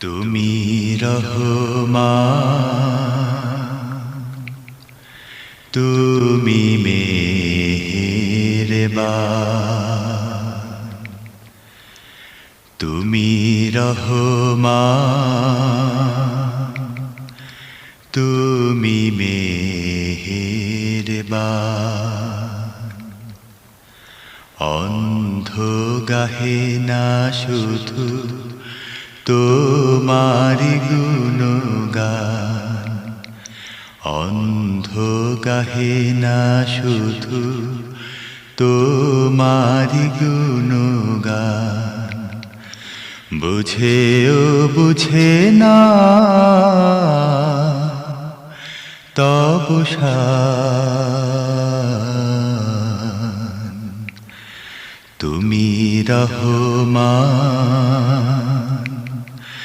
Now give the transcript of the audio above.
তুমি রহমান তুমি মেহেরবান তুমি রহমান তুমি মেহেরবান। অন্ধ গাহে না শুধু তোমারি গুণগান। অন্ধ গাহে না শুধু তোমারি গুণগান। বুঝেও বুঝে না শান তুমি রহমান